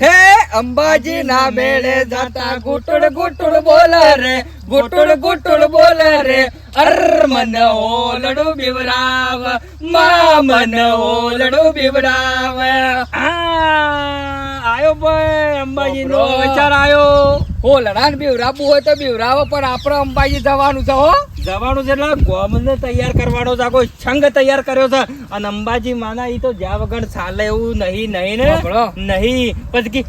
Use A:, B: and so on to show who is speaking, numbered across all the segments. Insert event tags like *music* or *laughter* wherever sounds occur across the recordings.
A: હે અંબાજી ના મેળે જાતા ગુટુડ ગુટુડ બોલે રે ગુટુડ ગુટુડ બોલે રે. અર મન ઓલડું બીવરાવ મા મન ઓલડું બીવરાવ
B: આયો ભાઈ અંબાજી નો. વિચાર આયો.
A: હો લડાન બિવરાવું હોય તો બીવરાવો પણ આપણે અંબાજી જવાનું છે હો.
B: જવાનું છે એટલે ગોમને તૈયાર કરવાનો છે આખો છંગ તૈયાર કર્યો છે. અને અંબાજી માના ઈ તો જ્યાં વગર ચાલે એવું નહીં નહીં ને? નહીં. પછી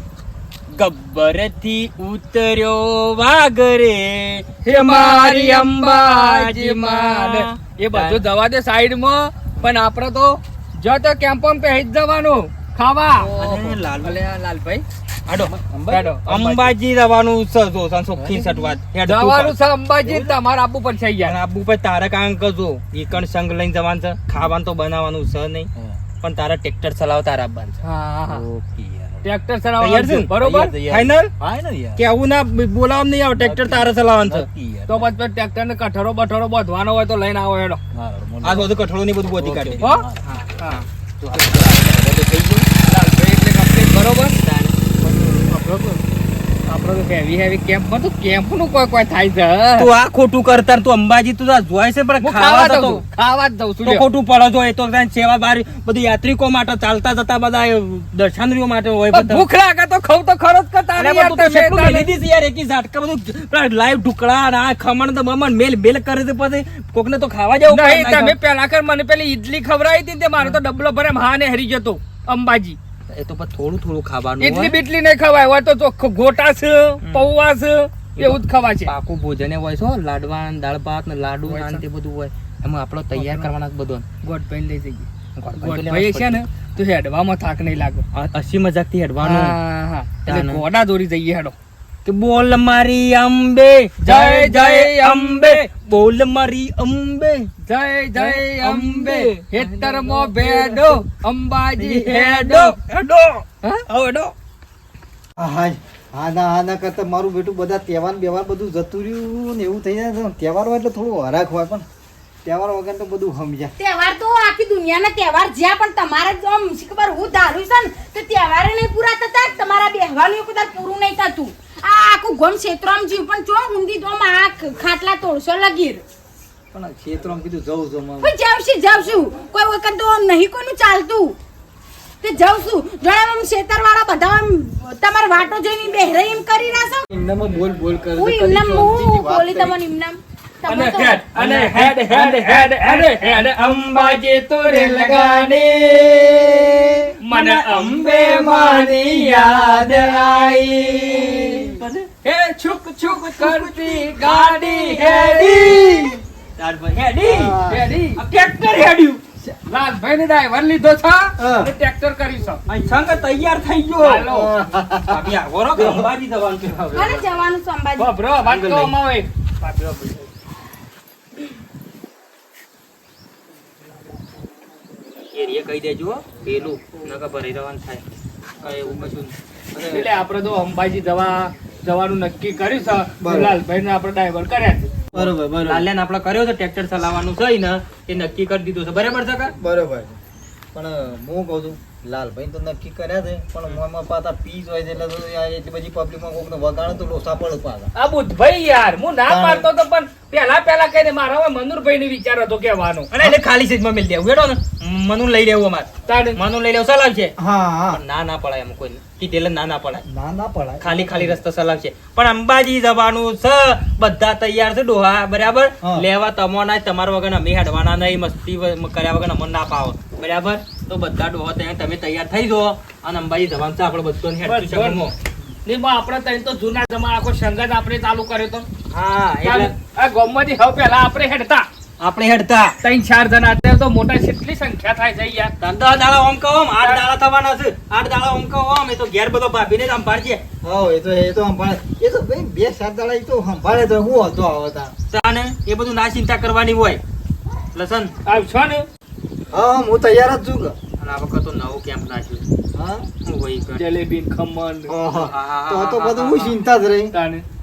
B: ગબ્બરથી ઉતર્યો વાગરે
A: હે મારી અંબાજી માન. એ બધું જવા દે સાઈડમાં પણ આપણે તો જો તો કેમ્પમાં પહેરી જવાનું. ખાવા.
B: લાલ-
A: લાલભાઈ.
B: હાડો
A: હેડો,
B: અંબાજી? જવાનું છે જો સંસોખી સટવાત
A: જવાનું છે અંબાજી તમારે આપવું પડશે
B: અને
A: યાર
B: આબુ પર તારે કાંઈ કરજો ઈ કણ સંગ લઈને જવાનું છે. ખાવાનું તો બનાવવાનું છે નહીં. પણ તારા ટ્રેક્ટર ચલાવ તારા છે.
A: હા ટ્રેક્ટર
B: છે?
A: ચલાવવાનું બરોબર?
B: ફાઈનલ કે આવું ના બોલાવવાનું નહીં આવે. ટ્રેક્ટર તારે ચલાવવાનું છે.
A: તો પછી ટ્રેક્ટર ને કઠોરો બઠોરો બાંધવાનો હોય તો લઈને આવો એનો
B: આ બધું કઠોળું ની બધું બોધી કાઢે.
A: હો? હા લાલભાઈ એટલે complete બરોબર. આપણો તો- આપણો તો heavy heavy માં તો camp નું કોઈ કોઈ થાય છે
B: તું આ ખોટું કરતા તું અંબાજી તું જોય છે પણ ખાવા
A: ખાવા
B: જતો.
A: જઉં છું. ખાવા જ જઉં છું
B: ખોટું પડે જો એ તો સેવા બારી બધી યાત્રિકો માટે ચાલતા જતા બધા દર્શનરીઓ માટે હોય
A: ભૂખ લાગે તો ખાવ તો ખરો જ કરતા
B: અરે
A: નહીં
B: પણ તું તો
A: યાર
B: કેટલું
A: તમે
B: મેલી દીધી યાર એકી ઝાટકા બધું લાઈવ ઢુકળા ને આ ખમણ તો મેલ બેલ કરે છે પછી. કોકને તો ખાવા જવું
A: નહીં તમે પેલા કર મને પેલી ઈડલી ખવડાવી હતી મારે તે મારો તો ડબલો ભરે હા ને હરી જતો અંબાજી.
B: એ તો પણ થોડું થોડું ખાવાનું એટલી.
A: બીટલી નહીં ખવાય હોય તો ગોટા છે પૌવા છે એવું જ ખવાય છે.
B: પાકું ભોજન હોય છે લાડવા દાળ ભાત ને લાડુ તે બધું હોય. એમાં આપણો તૈયાર કરવાના બધો
A: ગોટ ભાઈ લઈ જઈએ.
B: ભાઈ
A: છે ને તો હેડવામાં થાક નહીં લાગે.
B: હસી મજાકથી હેડવાનું.
A: હા હા એટલે ગોડા દોરી જઈએ હેડો.
B: કે બોલ મારી અંબે
A: જય જય અંબે.
B: બોલ મારી અંબે.
A: જય જય અંબે. હેતર મો ભેડો અંબાજી હેડો
B: હેડો.
A: હા?
B: હેડો.
C: હા આના આના કરતા મારું બેટું બધા તહેવાર બેવાર બધું જતું રહ્યું ને એવું થઈ જાય છે. તહેવાર હોય એટલે થોડું હરાક હોય પણ તહેવાર વગર તો બધું સમજ્યા.
D: તહેવાર તો આખી દુનિયાના તહેવાર જ્યાં પણ તમારે જો આમ ખબર હું ધારું છે ને તો તહેવારે નહીં પૂરા થતા તમારા બેહવાનું કદાચ પૂરું નહીં થતું. આ આખું ગમ ક્ષેત્રમાં જીવ પણ ચો ઊંધી તો આ ખાટલા તોડશો લગીર.
C: પણ ક્ષેત્રમાં કીધું જવું છું.
D: હું જાઉં છું કોઈ વખત તો નહીં કોનું ચાલતું. તે છું જોડે આમ ક્ષેત્ર વાળા બધા તમાર વાટો જોઈને બેહરે એમ કરી નાખો
A: એમનામાં બોલ બોલ કર
D: હું
A: શાંતિથી
D: હું બોલી તમન તમને
A: અને હેડ અને હેડ હેડ હેડ અને હેડ અંબાજી તોરે લગાડે. મને અંબે માની યાદ આઈ. હે છુક છુક કરતી ગાડી હેડી. હેડી. હેડી. ટ્રેક્ટર હેડ્યું. રાજભાઈ ને ડ્રાઈવર લીધો છે? અને ટ્રેક્ટર કરી છે.
B: અહીં સંગ તૈયાર થઈ ગયો.
A: હાલો.
B: ભાભી વરો કે અંબાજી જવાનું છે?
D: અરે જવાનું છે અંબાજી.
A: બબરો વાત કરવામાં આવે.
B: એરીએ કહી દેજો પેલું. નકર ભરી રવાનું થાય. કઈ એવું કશું નહીં.
A: એટલે આપણે તો અંબાજી જવા જવાનું નક્કી કર્યું છે. લાલભાઈ ને આપણે ડ્રાઈવર કર્યા છે.
C: બરોબર બરોબર.
B: લાલ્યાને આપણે કર્યો છે ટ્રેક્ટર ચલાવવાનું છે ને એ નક્કી કરી દીધું છે. બરાબર છે
C: બરોબર. પણ હું કહું છું લાલભાઈ તો નક્કી કર્યા છે પણ મોમાં પાતા પીસ હોય છે એટલે તો એટલી બધી પબ્લિકમાં કોકને વગાડે તો લોસા પડે પાછા.
A: આ બુધભાઈ યાર હું ના પાડતો તો પણ પેલા પેલા કહીને મારા હવે મનુરભાઈ ને વિચાર હતો કહેવાનો.
B: અને એટલે ખાલી સીટમાં મેલ દેવું હેડો ને. મનુ લઈ લેવું અમારે.
A: તાડ
B: મનુ લઈ લેવું સલાહ છે.
C: હા
B: ના ના પડાય એમ કોઈ કીધેલ ના ના પડાય.
C: ના ના પડાય.
B: ખાલી ખાલી રસ્તો સલાહ છે. પણ અંબાજી જવાનું છે. બધા તૈયાર છે ડોહા બરાબર? લેવા તમો ના તમારા વગર અમે હેડવાના નહીં મસ્તી કર્યા વગર અમને ના પાવો. બરાબર? તો બધા ડોહો ત્યાં તમે તૈયાર થઈ જો અને અંબાજી જવાનું છે આપણે બધું છે
A: બા આપણે તઈ તો જૂના જમાના આખો સંગત આપણે ચાલુ કર્યો તો.
B: હા એટલે
A: આ ગામમાંથી હવે પેલા આપણે હેડતા.
B: આપણે હેડતા.
A: ત્રણ ચાર જણા અત્યારે તો મોટા કેટલી સંખ્યા થાય છે યાર
B: દસ દાડા ઓમ કહો આઠ દાડા થવાના છે. આઠ દાડા ઓમ કહો એ તો ઘેર બધો ભાભીને જ સંભાળજે
C: હા એ તો એ તો સંભાળે. એ તો ભાઈ બે સાત દાડા એ તો સંભાળે તો હું હતો આવતા
B: તાને એ બધું ના ચિંતા કરવાની હોય. લસન
A: આવશો ને?
C: હા હા, તૈયાર જ છું કે.
B: આ વખત તો નવું કેમ્પ નાખ્યો.
C: હા?
B: વહી
A: જલેબી ખમણ.
C: તો તો બધું
B: હું
C: ચિંતા જ રહી.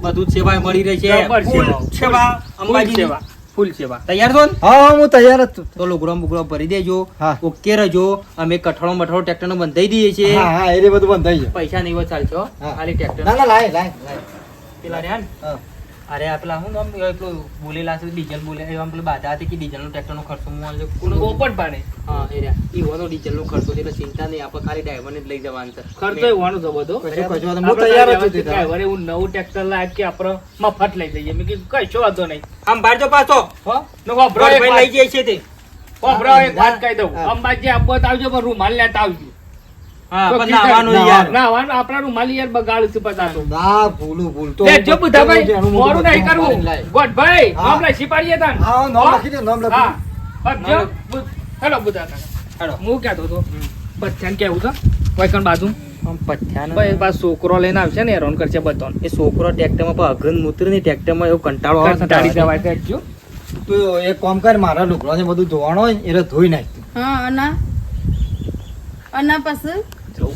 B: બધું જ સેવા મળી રહી છે.
A: સેવા.
B: સેવા અંબાજી
A: સેવા. ફૂલ સેવા.
B: તૈયાર છો ને?
C: હા હા હું તૈયાર જ છું.
B: તો લુગડો બુગડો ભરી દેજો. ઓકે રહેજો. અમે કઠોળો મઠોળો ટ્રેક્ટર નો બંધાઈ દઈએ છીએ.
C: હા હા એ બધું બંધ થઈ
B: પૈસા નહીં હો.
C: હા.
B: ખાલી ટ્રેક્ટર.
C: ના ના લાય લાય લાય.
B: પેલા રહ્યા ને?
C: હા.
B: અરે આ પેલા હું આમ એટલું બોલેલા છે ડીઝલ બોલે એવા પેલું બાધા હતી કે ડીઝલ નો ટ્રેક્ટર નો ખર્ચો હું આલજો.
A: પોપટ પાડે.
B: હા એ ઈવોનો ડીઝલ નો ખર્ચો એટલે ચિંતા નહીં આપણે ખાલી ડ્રાઈવર ને જ લઈ જવાનું છે.
A: ખર્ચો એવાનો છે બધો.
C: હું તૈયાર જ છું તે દાડે.
A: ડ્રાઈવરે એવું નવું ટ્રેક્ટર લાવ કે આપણે મફત લઈ જઈએ. મેં કીધું કશો વાંધો નહીં.
B: આમ બારજો પાછો.
A: હો? ને
B: ભાઈ લઈ જઈએ છે તે.
A: વાપરો એક વાત કહી દઉં. અંબાજી આપવો આવજો પણ રૂમાલ લેતા આવજો. બાજુ? છોકરો લઈને આવશે ને હેરાન કરશે બધા
B: એ છોકરો ટેક્ટરમાં અઘન મૂત્ર ને ટ્રેક્ટરમાં એવો કંટાળો
A: કંટાળી જવાય તું
C: એક કામ કર મારા લુકડો ને બધું ધોવાનો હોય એટલે ધોઈ નાખ.
D: હા અને. અને પછી. ચોકન.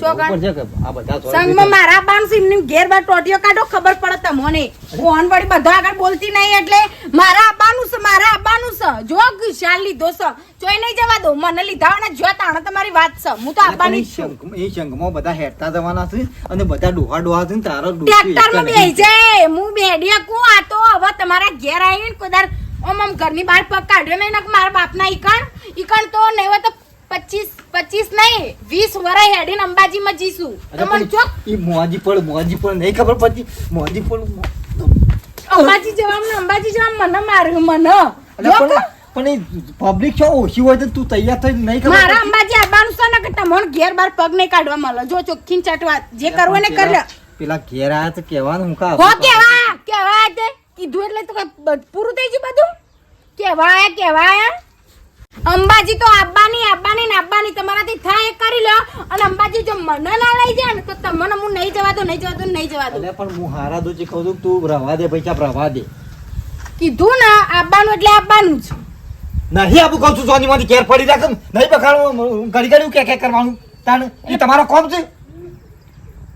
C: જવું પડશે કે આ બધા
D: સંગમાં મારા ઘેર બાર ટોટીઓ કાઢો ખબર પડે તમને. ફોન વળી બધા આગળ બોલતી નહીં એટલે મારા આબાનું છે મારા આબાનું છે. જો વિશાલ લીધો છે ચોઈ નહીં જવા દો. મને લીધા હોય ને જો તાણે તમારી વાત છે. હું તો આબાની છું.
C: એ શંખમાં બધા હેરતા જવાના છે અને બધા ડોહા ડોહા છે તારો ટ્રેક્ટરમાં
D: બેહી જાય. હું બેડી શકું આ તો હવે તમારા ઘેર આવીને કદાર ઓમ આમ ઘરની બહાર પગ કાઢ્યો નહીં મારા બાપના ઈકણ. ઈકણ તો નહીં હોય તો પચીસ પચીસ નહીં વીસ વરાય હેડીને અંબાજીમાં જઈશું
C: અરે
D: તો મને
C: પણ
D: ચોક
C: ઈ મોજી પણ મોજી પણ નહીં ખબર પડતી. મોજી પણ
D: અંબાજી જવાનું ને અંબાજી જવાનું મને માર્યું મને.
C: પણ એ પબ્લિક છો ઓછી હોય તો તું તૈયાર થઈ નહીં ખબર
D: મારા અંબાજી આવવાનું છે ને કે તમને ઘેર બાર પગ નહીં કાઢવા મળે. જો ચોખ્ખી ચાટવા જે કરવું ને કરી
C: પેલા ઘેર આયા તો કહેવાનું હું કા
D: હો કેવા કેવા તે. કીધું એટલે તો પૂરું થઈ ગયું બધું? કેવા કેવા અંબાજી તો આબ્બાની આબ્બાની ને આબ્બાની તમારાથી થાય એ કરી લો. અને અંબાજી જો મને ના લઈ જાય ને તો તમને હું નહીં જવા દો નહીં જવા દઉં નહીં જવા
C: દઉં. પણ હું હારા દો જે કહું છું તું રવા દે પૈસા રવા દે?
D: કીધું ને આબ્બાનું એટલે આબ્બાનું જ
C: નહીં આપું કહું છું સોની માંથી ઘેર પડી રાખ. નહીં બખાડું ઘડી ઘડી કે કે કરવાનું? તાણ એ તમારો કોમ છે?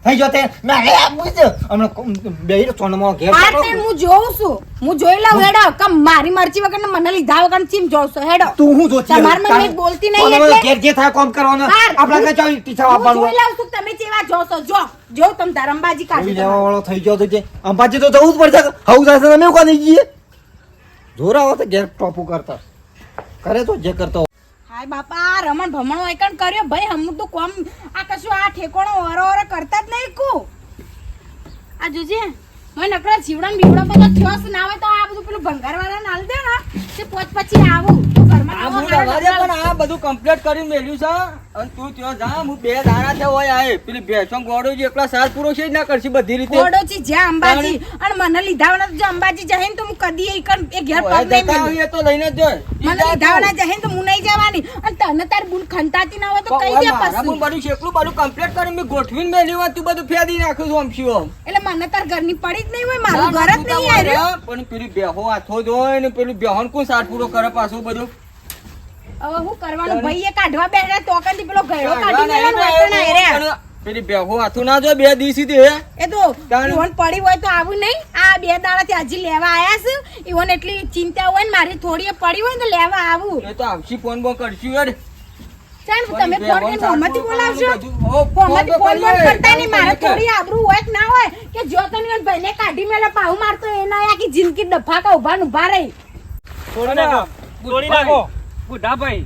C: થઈ જો તે. ના એ આપું છે હમણાં સોનમાં ઘેર
D: આ તે હું જોઉં છું. હું જોઈ લઉં હેડો. કે મારી મરજી વગર મને લીધા વગર ચીમ જોઉં છું હેડો.
C: તું હું જોતી
D: તમાર મને બોલતી નહીં એટલે?
C: ઘેર જે થાય કોમ કરવાનું. આપણા
D: હું-
C: કઈ ચાલી આપવાનું.
D: જોઈ લઉં છું તમે જેવા જોશો. જો જો તમે તાર અંબાજી કાઢી
C: લેવા વાળો થઈ ગયો તો જે અંબાજી તો જવું જ પડશે. હવું જશે તમે કોને જઈએ જોરાવો તો ઘેર ટોપુ કરતા. કરે તો જે કરતો
D: હાય બાપા, રમણ ભમણો એકણ કર્યો. ભાઈ, હમું તો કોમ આ કશું આ ઠેકોણો ઓરો ઓરો કરતા જ નહીં કુ. આ જોજે મને નકરો જીવડા બીવડા બધો થયો ના હોય તો આ બધું પેલું ભંગાર વાળા નાલ દે ને. તે પોચ પછી આવું.
A: પણ આ બધું કમ્પ્લીટ કરીને મેલ્યું છે અને તું ત્યાં જા હું બે દાડા થયા હોય આએ પેલી ભેંસો ગોળો જે એકલા સાર પૂરો છે ના કરશે બધી રીતે.
D: ઘોડોચી જ્યાં અંબાજી અને મને લીધાવાના તો જો અંબાજી જહે તો હું કદી એ એ ઘેર પગ નહીં મેલું.
A: તો લઈને જ જોય.
D: મને લીધાવાના જહે તો હું નહીં જવાની. અને તને તાર બુલ ખંતાતી ના હોય તો કહી દે પછી.
A: બધું શેકલું બધું કમ્પ્લીટ મેં ગોઠવીને મેલ્યું હોય તું બધું ફેદી નાખ્યું છું આમ.
D: એટલે મને તાર ઘરની પડી જ નહીં હોય મારું ઘર જ નહીં આવ્યું
A: પણ પેલી બેહો હાથો જોય ને પેલું બેહોન કોણ સાર પૂરો કરે પાછું બધું?
D: હવે હું કરવાનું? ભાઈ કાઢવા બેઠા તો પેલો ગયડો કાઢી
A: નહીં
D: લેવાનો
A: તો
D: હોય પણ
A: એવું પણ પેલી બેહો હાથું ના જોય બે દી સીધી
D: એ તો ઈવન પડી હોય તો આવું નહીં. આ બે દાડાથી હજી લેવા આયા છે. ઈવન એટલી ચિંતા હોય ને મારી થોડી પડી હોય ને લેવા આવું.
A: એ તો આવશી ફોન બોન કરશું યાર
D: ચાલ તમે ફોન કરીને મોહમ્મદથી બોલાવશો
A: હો, ફોન
D: મોહમ્મદથી
A: તો
D: ફોન બોન કરતા નહીં. મારે થોડી આબરૂ હોય કે ના હોય કે જો તને ભાઈને કાઢી મેલે પાઉ મારતો એના આખી જિંદગી ડફાકા ઊભા ને ઊભા રહી.
A: છોડી નાખો. છોડી નાખો. બુઢાભાઈ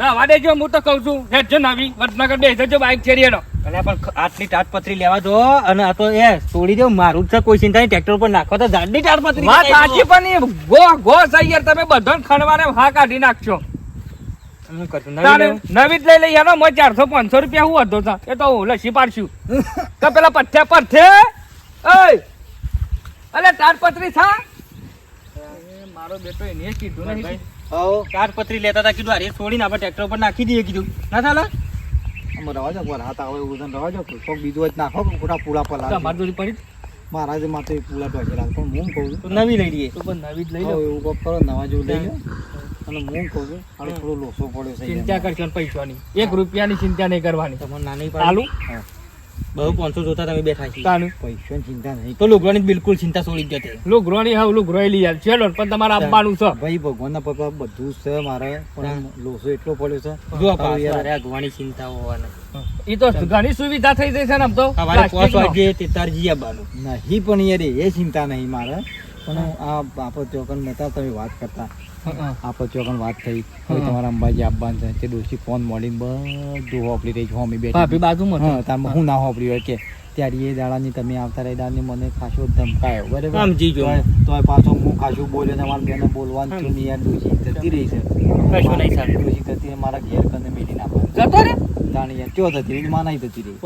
A: રવા દેજો હું તો કઉ છું હેડજો નાવી વડનગર બે જજો બાઈક છેડી હેડો.
B: અલ્યા પણ આટલી તાટપત્રી લેવા દો અને આ તો એ છોડી દો મારું જ છે કોઈ ચિંતા નહીં ટ્રેક્ટર પર નાખો તો જાડની તાટપત્રી
A: વાત સાચી પણ ગો ગો છે તમે બધાને ખણવાને હા કાઢી નાખશો.
B: નવી
A: જ લઈ લઈ એનો મોય ચારસો પાંચસો રૂપિયા હું હતો તા. એ તો હું લસી પાડશું. તો પેલા છે ઓય અલે તાડપત્રી થા. મારો બેટો એને કીધું નહીં.
B: ભાઈ, હઉ, તાટપત્રી લેતા હતા કીધું અરે છોડીને આપણે ટ્રેક્ટર પર નાખી દઈએ કીધું. ના ચાલે
C: આમ રવા પર આવે એવું રવા દો કોક બીજું હોય નાખો ખોટા પૂરા પર લાગે.
A: જોડી પડી?
C: મારા જે માથે પૂળા ટોચે લાગે પણ હું કહું
B: છું. નવી લઈ લઈએ.
A: તો પણ નવી જ લઈ લો.
C: એવું કોક કરો નવા જેવું લઈ લો. અને હું કહું છું થોડો લોસો પડ્યો છે
A: ચિંતા કરશો ને પૈસાની. એક રૂપિયાની ચિંતા નહીં કરવાની.
B: તમને નાની
A: ચાલુ?
C: હા.
B: બહુ પાંચસો જોતા તમે બેઠા છીએ.
A: તાનું?
C: પૈસાની ચિંતા નહીં.
B: તો લુગડાની બિલકુલ ચિંતા છોડી જતી.
A: લુગરોની હાવ લુગરોયેલી યાર છેડો પણ તમારે આપવાનું છે.
C: ભાઈ ભગવાનના પગમાં બધું છે મારે પણ લોસો એટલો પડ્યો છે.
B: જો
C: યાર,
B: અગવાની ચિંતા હોવાના.
A: એ તો ઘણી સુવિધા થઈ છે ને આમ તો.
B: સવારે પાંચ વાગે તે
C: નહીં પણ યાર એ ચિંતા નહીં મારે. પણ આ બાપત ચોકન નતા તમે વાત કરતા.
A: હં,
C: આપત ચોકન વાત થઈ. હવે તમારા અંબાજી આપવાનું છે. તે ડોશી ફોન મળીને બધું હોપડી રહી છે. હોમી
A: ભાભી
C: બેઠી
A: બાજુમાં
C: હા તારમાં હું. ના હોપડી હોય કે ત્યારે એ દાડાની તમે આવતા રહી દાડાની મને ખાસો ધમકાયો. બરાબર?
B: સમજી ગયો.
C: તો પાછો હું ખાસો બોલે તમારા બેને બોલવાનું છું યાર ડોશી જતી રહી છે.
B: કશું નહીં સાહેબ
C: ડોશી જતી મારા ઘેર કને મેલી નાખવાનું.
A: જતો રે
C: તાણી યાર રહી? માનાઈ જતી રહી.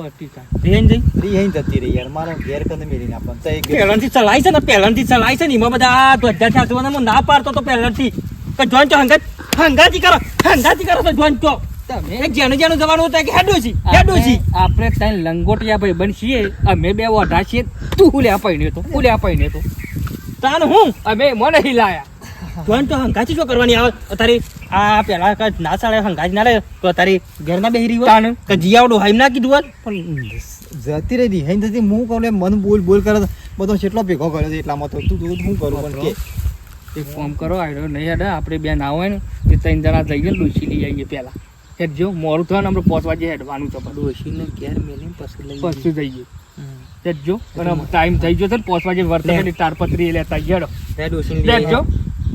B: જઈ
C: યાર મારા ઘેર કને મેલી નાખવાનું.
B: પહેલાંથી ચલાય છે ને પહેલાંથી ચલાય છે ને એમાં બધા ધ્વજા હું ના પાડતો તો પહેલાંથી. કે જોન તો હંગાત હંગાતી કરો હંગાતી કરો તો જોન તો તમે એક જેનું જેનું જવાનું હતું કે હેડો છી હેડો છી.
A: આપણે આપણે લંગોટિયા ભાઈ બનશીએ અમે બે ઓઢા છીએ. તું ઉલે પૈણે તો ઉલે પૈણે તો
B: તાન હું?
A: અમે મને હિલાયા
B: જોન તો હંગાતી શું કરવાની? આવે તારી આ પેલા કા ના હંગાતી ના લે તો તારી ઘરના ના બેહરી હોય
A: તાન.
B: કે જીયાવડો હાઈમ ના કીધું હોત?
C: પણ જતી રહી દી અહીં જતી હું કહું મન બોલ બોલ કરે તો બધો કેટલો ભેગો કર્યો એટલામાં તો. તું તું શું કરું? પણ કે
A: એક ફોન કરો આવ્યો નહીં હેડે આપણે બે ના હોય ને તે ત્રણ જણા જઈએ ને ડોસી લઈ આવીએ હેડ જો મોડું થયું ને આપણે પાંચ વાગે હેડવાનું છે.
B: ડોશીને ઘેર મેલીને પછી લઈ
A: પછી જઈએ. હેડજો અને ટાઈમ થઈ ગયો છે ને પાંચ વાગે વર્તમાની તારપત્રી લેતા હેડો.
B: હેડ લઈ
A: હેડજો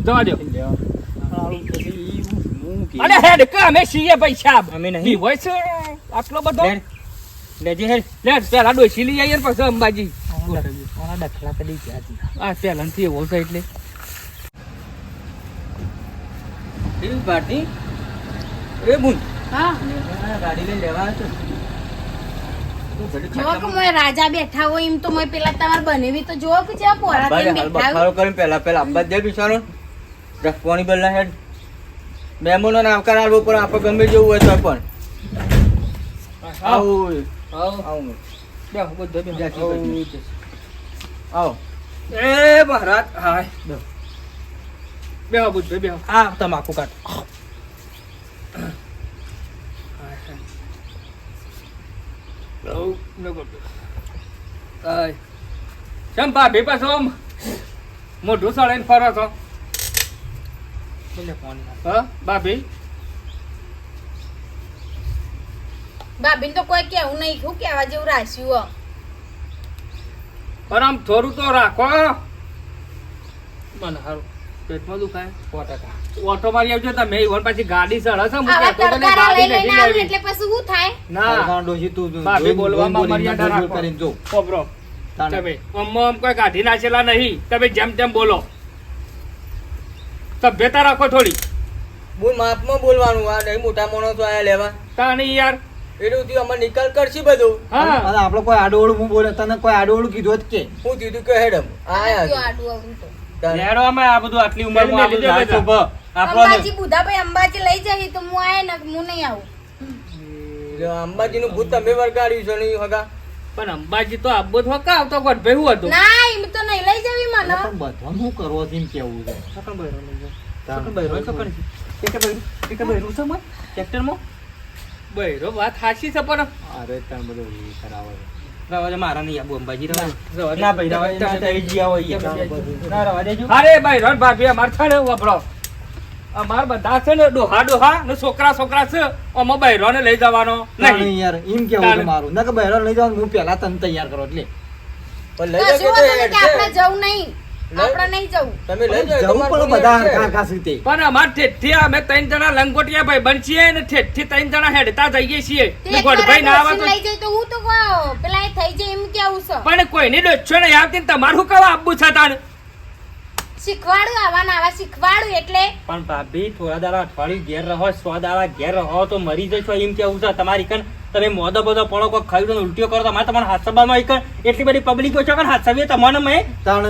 A: જવા દો. અરે હેડ કે અમે છીએ પૈસા
B: અમે નહીં.
A: હોય છે આટલો બધો?
B: લેજે હેડ.
A: લેડ પેલા ડોસી લઈ આવીએ ને પછી અંબાજી.
B: મારા
A: આ પહેલાથી એવો છે એટલે.
B: એ પાર્ટી એ બુન
D: હા.
B: ગાડી લઈને લેવા આવ્યો
D: જો કે મોય રાજા બેઠા હોય એમ તો મોય પેલા તમારે બનેવી તો જો કે છે પોરા થઈને બેઠા હોય.
B: કરીને પેલા પેલા અંબા દે બિચારો. રખવાની બદલા હેડ. મહેમાનો ને આવકાર આલવો પણ આપણે ગમે જેવું હોય તો પણ. આવું
A: આવો બધો એ મહારાજ હાય. બેહો બેહો. બુદ્ધ બેહો
B: આ તમાકુ કાઢ.
A: કેમ ભાભી પાછો આમ? મોઢું સળાઈને ફરો છો?
B: ફોન
A: ભાભી
D: તો કોઈ કેવું નહીં શું કેવા જેવું રાખ્યું હો.
A: પણ આમ થોડું તો રાખો. મને હારું પેટમાં દુખાય?
B: સો ટકા.
A: ઓટો મારી આવજો તમે. ઈવન પાછી ગાડી સળસ છે હું કહેતો તો ગાડી
D: લઈને
A: નથી લેવી.
D: એટલે પછી શું થાય?
A: ના.
C: ડોશી તું
A: ભાભી બોલવામાં મર્યાદા રાખો.
C: કરીને જો.
A: કોબરો તમે અમ્મા અમ કોઈ કાઢી નાખેલા નહીં. તમે જેમ તેમ બોલો. સભ્યતા રાખો થોડી.
B: બોલ માપમાં બોલવાનું આ નહીં મોટા માણસો આયા લેવા.
A: તાણી યાર.
B: એટલું થયું અમારે નિકાલ કરશે બધું.
A: હા.
C: અને આપણે કોઈ આડોળું હું બોલે તને કોઈ આડોળું કીધું જ કે?
B: હું કીધું કે હેડમ. આયા
D: આડું આવડું તો.
B: લેડો અમે આ બધું આટલી ઉંમરમાં આ બધું ના
A: દેજો
D: અંબાજી બુધાભાઈ અંબાજી લઈ જઈ તો હું આય ને હું નહીં આવું.
B: અંબાજી નું ભૂત તમે વર્ગાડ્યું છે નહીં હગા.
A: પણ અંબાજી તો આબો જ હકા આવતો હતું?
D: ના એમ તો નહીં લઈ જવી મને.
C: પણ બધાનું શું કરવો છે એમ કેવું છે?
B: બૈરો લઈ. સકન બૈરો, છે. બૈરો, છે
A: વાત હાચી છે પણ
C: અરે તને બધું કરાવે છે.
B: રવા મારા નહીં આબુ અંબાજી રવા દે.
A: રવા દે.
B: ના ભાઈ રવા દે, ના તો એ જી આવો ઈ.
A: તમે બે.
B: ના રવા દેજો.
A: અરે ભાઈ રન ભાભી અમાર છે ને અમાર બધા છે ને ડોહા ડોહા ને છોકરા છોકરા છે આમાં બૈરો ને લઈ જવાનો નહીં
C: યાર એમ કેવું મારું ના કે લઈ જાવ હું પહેલા તને તૈયાર કરો એટલે
B: પણ
D: આપણે જવું નહીં
B: લઈ-
D: આપણે નહીં જવું.
B: તમે લઈ
C: જવું પણ બધા
B: હેડ છે.
C: હરખા હરખા સીતે.
A: પણ અમાર ઠેઠથી અમે ત્રણ જણા લંગોટિયા ભાઈ બનશીએ ને ઠેઠથી ત્રણ જણા હેડતા જઈએ છીએ.
D: તે
A: ને
D: એક વાર
A: ગોડભાઈ ના આવે તો
D: લઈ જઈ તો હું તો કહું, પેલા થઈ જાય એમ કેવું છે?
A: પણ કોઈની ડોચ્છો નહીં આવતી ને તમારું કવા આપવું છે તાણ?
D: શીખવાડું આવા આવા શીખવાડું એટલે
B: પણ ભાભી થોડા દાડા અઠવાડિયું ઘેર રહો સો દાડા ઘેર રહો તો મરી જશો એમ કેવું છે તમારી કન તમે મોદો બધો પડો કોઈ ખાઈ ઉલટીઓ કરો તમારે તમારા હાથ સભામાં એક એટલી બધી પબ્લિકો છે કે હાથ સભીએ તમને મેં
C: તાણ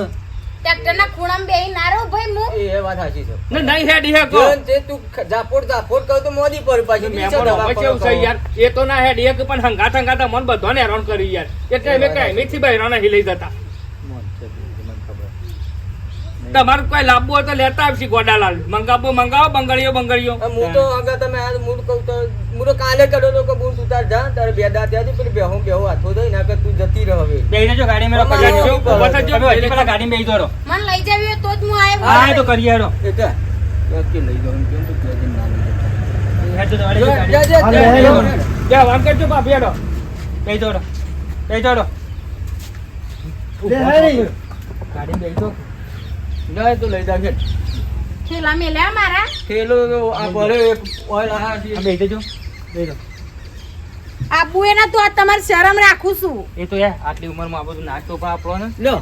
D: ટ્રેક્ટરના ખૂણામાં બેહી ના રહું ભાઈ હું
B: એ વાત સાચી છે.
A: ને નહીં હેડી હે કો
B: તે તું જાપોડ જાપોડ કહો તો મોદી પર પાછી મે
A: હવે કેવું છે યાર. એ તો ના હેડી એક પણ હંગાત હંગાતા મન બધાને હેરાન કરી યાર. એટલે મે કઈ મેથી ભાઈ નહીં લઈ જતા. તમારે કોઈ લાંબુ હોય તો લેતા આવશે ગોડાલાલ. મંગાવો મંગાવો બંગડીઓ બંગડીઓ.
B: હું તો આગળ તમે આ મૂળ કહું તો હું તો કાલે કર્યો તો કે બુટ ઉતાર જા તારે બે દાંત ત્યાંથી પેલી બેહો બેહો હાથો દઈ ના
A: નહીં રહો હવે
B: બેહી જો ગાડી મેરો
A: અમારે
B: કરી
A: શું
B: જો
A: કરે?
B: થજો. પેલા ગાડી બેહી દોરો
D: મન લઈ જાવી તો જ હું આયો
B: હા એ તો કરીએ હેડો
A: બેટા કે લઈ જાઓ કેમ તો કે ના લઈ જાઓ.
B: તો તમારી ગાડી.
A: જા, જા,
C: હાલે,
A: જા.
C: હાલે.
B: જા, વામ કરજો બાપ, હેડો. બેહી દો બેહી દો હેડો.
C: લે, હેરી.
B: ગાડી બેહી દો.
A: જાય તો લઈ જાજે
D: થેલા મેલ્યા મારા
A: થેલો આ ભલે એક ઓઇલ આ
B: આ
A: છે.
B: બેહી જજો.
D: આબુ એના તો આ તમારી શરમ રાખું છું
B: એ તો યાર આટલી ઉંમરમાં આ બધું નાચતો પા આપણો ને
A: લો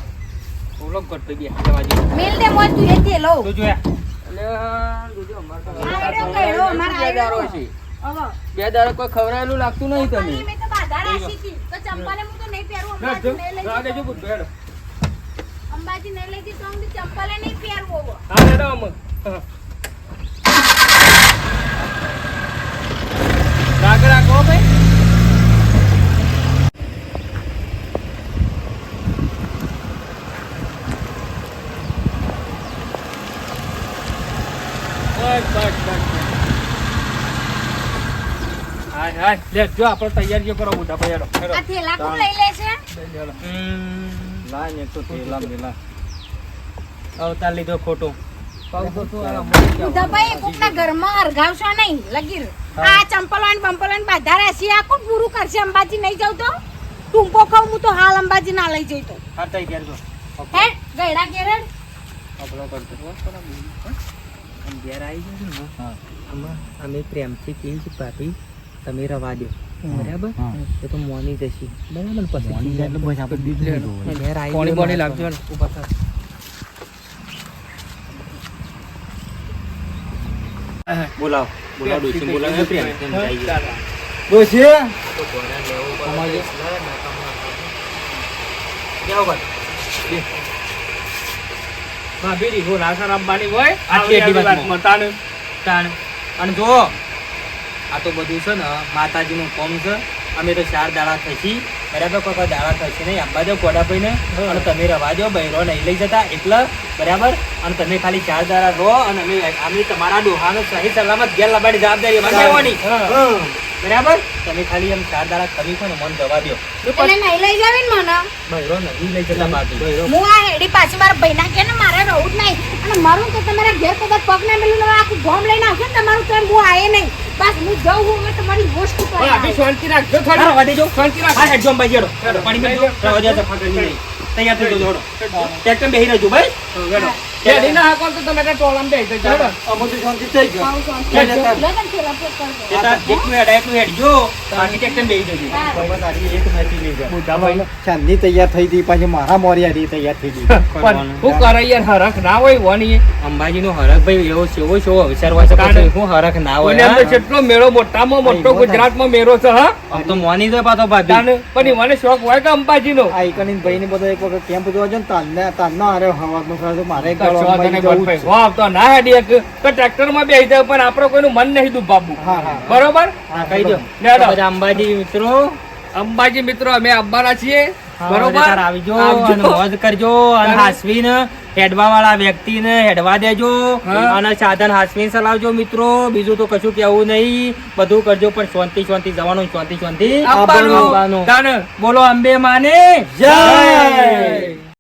B: ઓલો કરતો બે જેવો.
D: મેલ દે મોજ તું એ લો
B: તો જો
A: અમારે તો
D: અમારે
A: બે દારો
D: આયડો.
A: છે.
D: હવે
A: બે દારો કોઈ ખવડાયેલું લાગતું નહીં તમે
D: ચંપલની મેં તો બાધા રાખી હતી. તો ચંપાને હું તો નહીં પહેરું.
B: જો.
D: અંબાજી નહીં લઈ. અંબાજી નહીં લઈ તો હું ચંપાલે નહીં પહેરવું હવે.
B: હા, હેડો અમર. હા. ભાઈ લે જો આપણે તૈયારીઓ કરો મોટા ભાઈ હેડો.
D: આ થેલા કોણ લઈ લે છે?
B: લાય ને તો થેલા મેલા અવતાર લીધો ખોટો.
A: પાવ તો શું આ મોટી ચા.
D: ઉધાભાઈ કોકના ઘરમાં હરગાવશો નહીં લગીર આ ચંપલવાન બંપલવાન બાધા રહેશે આ કોણ પૂરું કરશે અંબાજી નહીં જાવ તો? ટૂંકો ખાવ હું તો હાલ અંબાજી ના લઈ જઈ તો.
B: હા ઘેર જો.
D: હે ગયડા કેરડ
B: આપણો કરતો ઘેર આવી જશે ને અમે પ્રેમથી કહીએ છીએ તમે રવા દો. બરાબર? એ તો મોની જશે. બરાબર પછી. બોલાવો બોલાવો ડોશી બોલાવો પ્રેમ એમ જાય છે.
C: ડોશી,
B: જાઓ ભાઈ.
A: ભાભી રીહો રાસા રામબાની હોય
B: આ
A: આવડી વાત.
B: વાતમાં તાણ. અને જો આ તો બધું છે ને માતાજીનું કોમ છે અમે તો ચાર દાડા થઈશી બરાબર કોઈ કોઈ દાવા થશે નહીં. આંબા દો કોડાભાઈને અને તમે રવા દો બૈરો નહીં લઈ જતા. એટલે બરાબર? અને તમે ખાલી ચાર દારા રહો અને અમે અમે તમારા ડોહાનો સહી સલામત ગેર લબાડી જવાબદારી અમારે લેવાની. બરાબર? તમે ખાલી એમ ચાર દારા કરી પણ મન દવા દો.
D: તમે નહીં લઈ જાવે ને મને.
B: બૈરો નહીં લઈ જતા બાકી
D: હું આ હેડી પાછી મારા ભાઈના કે ને મારે રહું જ નહીં. અને મારું તો તમારા ઘેર કદાચ પગ ના મેલું ને આખું ગોમ લઈને આવશે ને તમારું તો એમ હું આયે નહીં. બસ હું જઉં હું મેં તમારી વસ્તુ
A: પણ ભાભી શાંતિ રાખજો
B: હા,
A: થોડી.
B: રવા દેજો
A: શાંતિ રાખ.
B: હા હેડજો ભાઈ હેડો. પાણી મેળજો રવા દે તો ફાટે નહીં. તૈયાર થઈ જજો ટ્રેક્ટર બેહી રહેજો ભાઈ. હેડો
A: ના હાકો તો તમે જજો.
C: તો શાંતિ થઈ ગયો. તાર.
D: તને
B: બેહી જજો
C: એક નથી લઈ જા. ચાંદની તૈયાર થઈ હતી પાછી મારા મોરિયારી તૈયાર થઈ ગઈ *laughs*
A: પણ હું કરે યાર હરખ ના હોય વણી
B: અંબાજીનો હરખ ભાઈ એવો સેવો સેવો વિચાર હોય છે
A: તાણે.
B: હું હરખ ના હોય?
A: કેટલો મેળો મોટામાં મોટો ગુજરાતમાં મેળો છે હા
B: આમ તો મોની જાય પાછો ભાભી
A: પણ મને શોખ હોય કે અંબાજીનો
C: આ ભાઈ ભાઈને બધો એક વખત કેમ્પ જોવા છે ને તાનને તાનનો હારે હવાનો ખરો તો મારે
A: તો ના હેડી એક. તો ટ્રેક્ટરમાં બેસી જાય પણ આપડે કોઈનું મન નહીં દુઃખ
C: હા
A: બરોબર?
B: કહી દો. અંબાજી મિત્રો?
A: અંબાજી મિત્રો અમે અંબાના છીએ.
B: બરોબર? આવજો. અને મોજ કરજો અને. હાસવીને હેડવા વાળા વ્યક્તિને હેડવા દેજો અને સાધન હાસવી ચલાવજો મિત્રો. બીજું તો કશું કેવું નહીં. બધું કરજો પણ શાંતિ શાંતિ જવાનું શાંતિ શાંતિ. બોલો અંબે માને.
C: જય!